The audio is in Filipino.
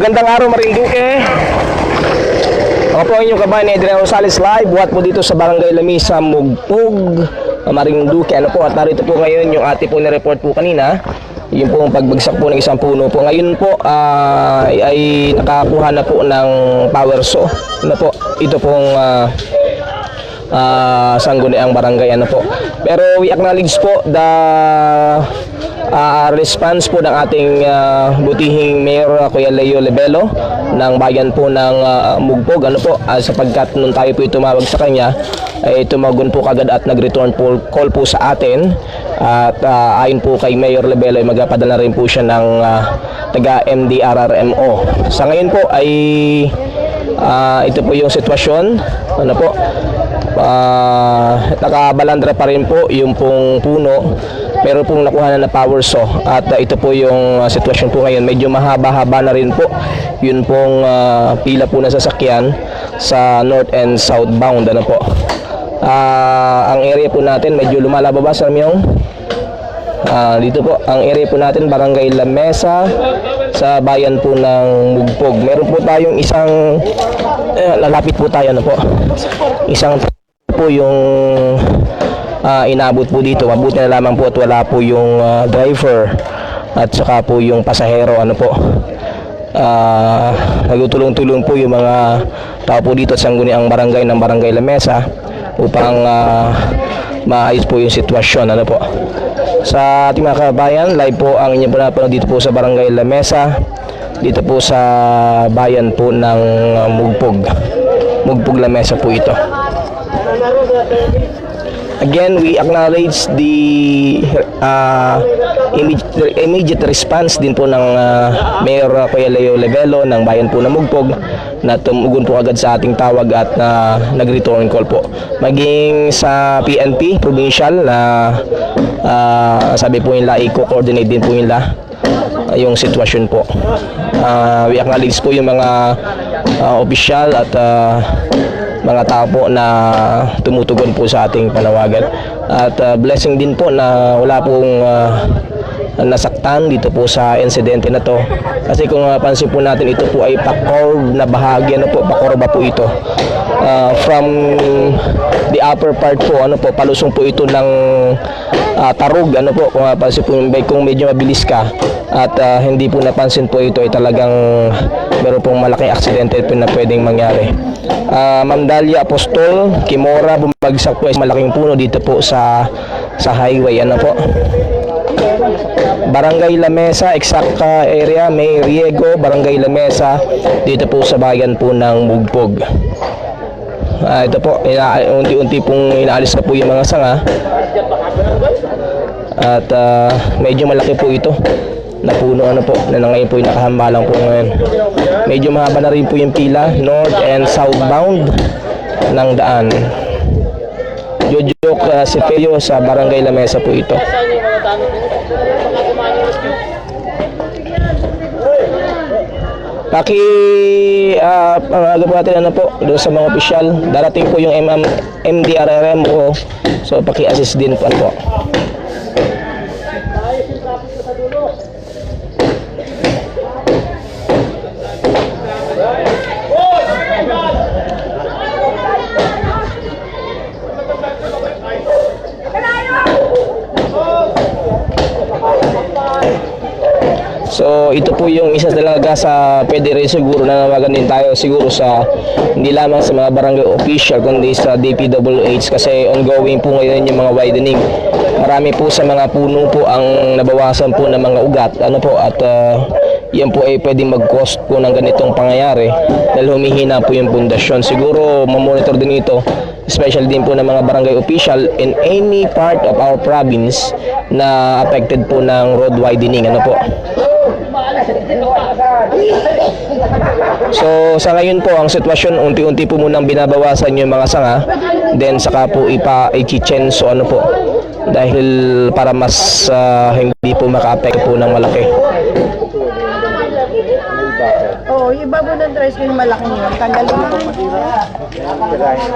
Magandang araw Marinduque. Ako po ang inyong kabayan ni Adrian Rosales Live. Buhat po dito sa Barangay Lamisa, Mugpug, Marinduque. Ano po, at narito po ngayon yung ate po na-report po kanina. Yung po ang pagbagsak po ng isang puno po. Ngayon po ah, ay, nakakuha na po ng power saw. Ano po, ito pong ah, uh, sangguniang barangay ano po. Pero we acknowledge po the uh, response po ng ating uh, butihing Mayor uh, Kuya Leo Lebelo ng bayan po ng uh, Mugpog ano po uh, sapagkat nung tayo po tumawag sa kanya ay tumagon po kagad at nag-return po call po sa atin at uh, ayon po kay Mayor Lebelo ay magpapadala rin po siya ng uh, taga MDRRMO. Sa ngayon po ay Ah, ito po yung sitwasyon. Ano po? Ah, nakabalandra pa rin po yung pong puno. Meron pong nakuha na na power saw. At ah, ito po yung ah, sitwasyon po ngayon. Medyo mahaba-haba na rin po. Yun pong ah, pila po na sasakyan sa north and southbound. Ano po? Ah, ang area po natin medyo lumalaba ba sa Myong? Ah, dito po, ang area po natin, Barangay Lamesa, sa bayan po ng Mugpog. Meron po tayong isang, eh, lalapit po tayo na po. Isang po yung ah, inabot po dito. Mabuti na lamang po at wala po yung ah, driver at saka po yung pasahero. Ano po. Ah, nagtulong-tulong po yung mga tao po dito at sangguni ang barangay ng Barangay Lamesa upang ah, maayos po yung sitwasyon. Ano po. Sa ating mga kabayan, live po ang inyong pinapanood dito po sa Barangay Lamesa, dito po sa bayan po ng uh, Mugpog. Mugpog Lamesa po ito. Again, we acknowledge the uh, immediate, immediate response din po ng uh, Mayor uh, Kuya Leo Levelo ng bayan po ng Mugpog na tumugon po agad sa ating tawag at uh, nag-return call po. Maging sa PNP, provincial, na uh, sabi po nila, i-coordinate din po nila uh, yung sitwasyon po. Uh, we acknowledge po yung mga uh, opisyal at uh, mga tao po na tumutugon po sa ating panawagan. At uh, blessing din po na wala pong uh, nasaktan dito po sa insidente na to. Kasi kung mapansin po natin, ito po ay pa-curve na bahagi, ano po, pa-curve po ito. Uh, from the upper part po, ano po, palusong po ito ng uh, tarug, ano po, kung mapansin po yung bike, kung medyo mabilis ka at uh, hindi po napansin po ito ay talagang meron pong malaking aksidente po na pwedeng mangyari. Uh, Ma'am Dalia Apostol, Kimora, bumagsak po sa malaking puno dito po sa sa highway, ano po. Barangay Lamesa, exact uh, area, may Riego, Barangay Lamesa, dito po sa bayan po ng Mugpog. Ah, ito po, unti-unti pong inaalis na po yung mga sanga. At ah, medyo malaki po ito na puno ano po, na ngayon po yung nakahambalang po ngayon. Medyo mahaba na rin po yung pila, north and southbound ng daan. Jojok uh, Sipeo sa Barangay Lamesa po ito. Paki uh, pangagap natin ano po doon sa mga opisyal. Darating po yung MM, MDRRM o so paki-assist din po ano po. Ito po yung isa talaga sa pwede rin siguro na nawagan din tayo siguro sa hindi lamang sa mga barangay official kundi sa DPWH kasi ongoing po ngayon yung mga widening. Marami po sa mga puno po ang nabawasan po ng mga ugat ano po at uh, yan po ay pwedeng mag-cost po ng ganitong pangyayari dahil humihina po yung pundasyon. Siguro mamonitor din ito especially din po ng mga barangay official in any part of our province na affected po ng road widening. Ano po? So sa ngayon po ang sitwasyon unti-unti po munang binabawasan yung mga sanga then saka po ipa i-chenso ano po dahil para mas ah, hindi po maka-affect po ng malaki. Iba po ng tricycle yung malaki yun. Tanggalin mo.